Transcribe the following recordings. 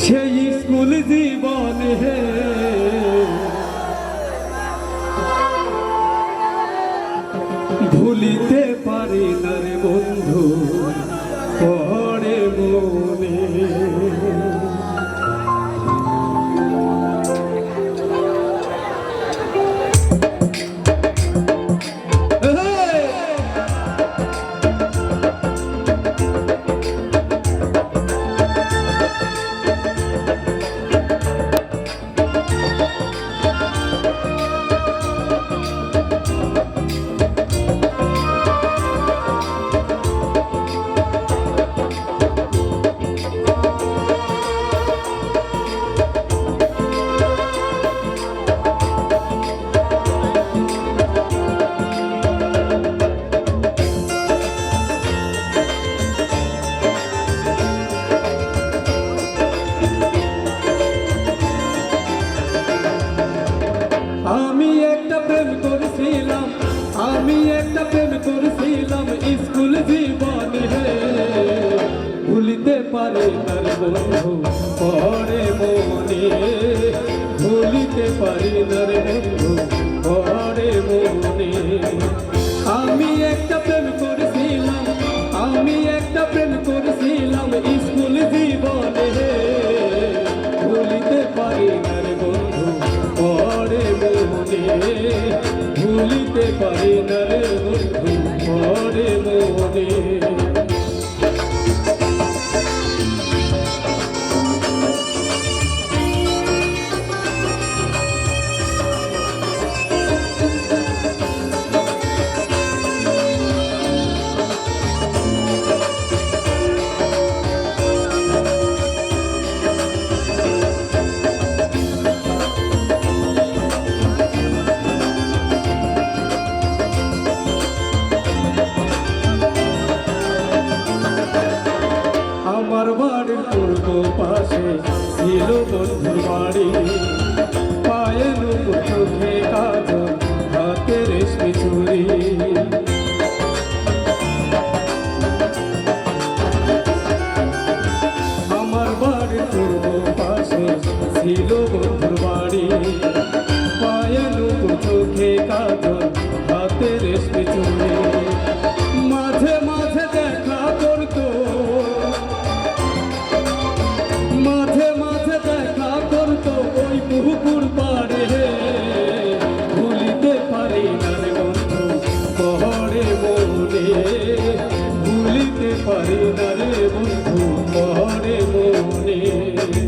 সেই স্কুল জীবন হে। ভুলিতে পারি না বন্ধু। পারি তার বন্ধু, পরে মনে ভুলিতে পারি তার বন্ধু, পরে মনে। আমি একটা প্রেম করেছিলাম, আমি একটা প্রেম করেছিলাম স্কুল জীবনে। ভুলিতে পারি না রে বন্ধু, পরে মনে ভুলিতে পারি না রে বন্ধু, পরে মনে। ছিল বন্ধুর ভুলিতে পারি না রে বন্ধু পহরে মনে।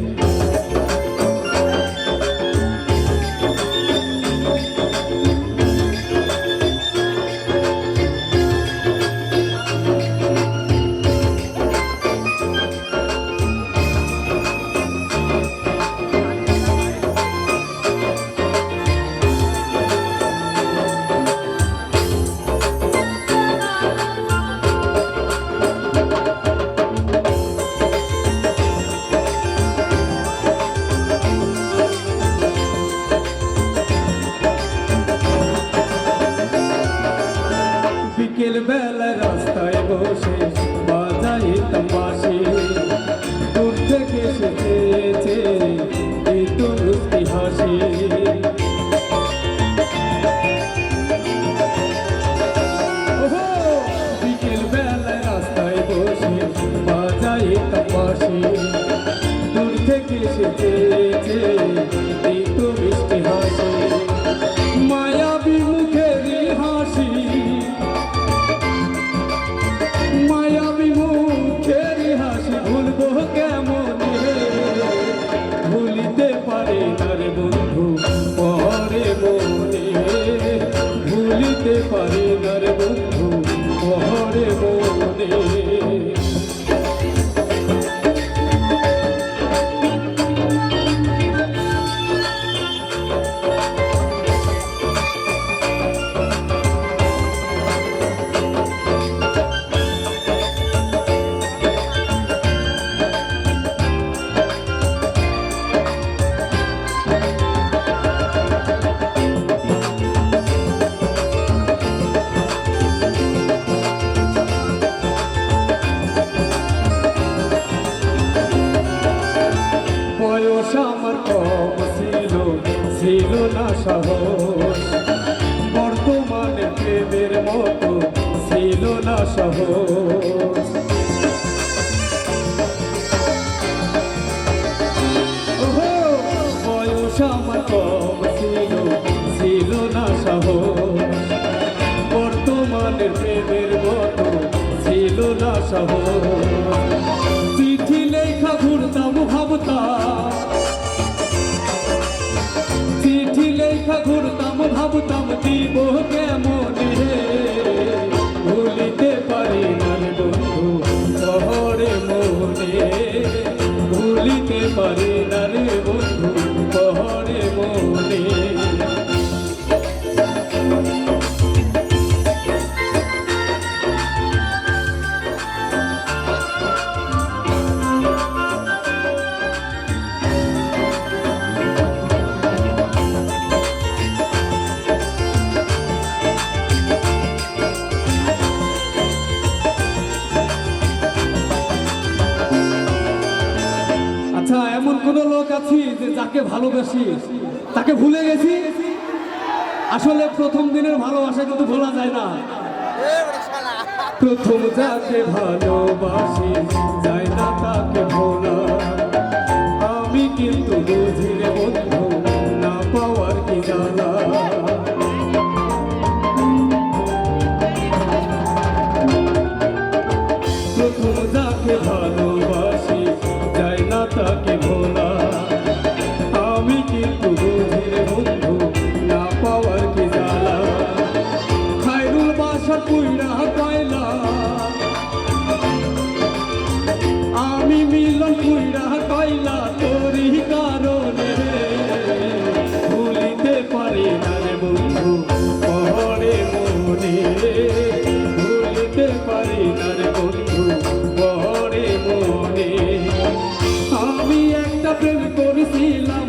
বিকেল বেলা রাস্তায় বসে বাজাই তমাশি। দূর থেকে সে একটু হাসি। ভুলিতে পারি না রে বন্ধু পরে মনে না বয়স আমার কম ছিল ছিল না সাহস কাছি যে যাকে ভালোবাসি, তাকে ভুলে গেছি? আসলে প্রথম দিনের ভালোবাসা কিন্তু ভোলা যায় না। প্রথম যাকে ভালোবাসি, যায় না তাকে ভোলা। আমি কিন্তু বুঝি রে বন্ধু আমি কিন্তু করেছিলাম।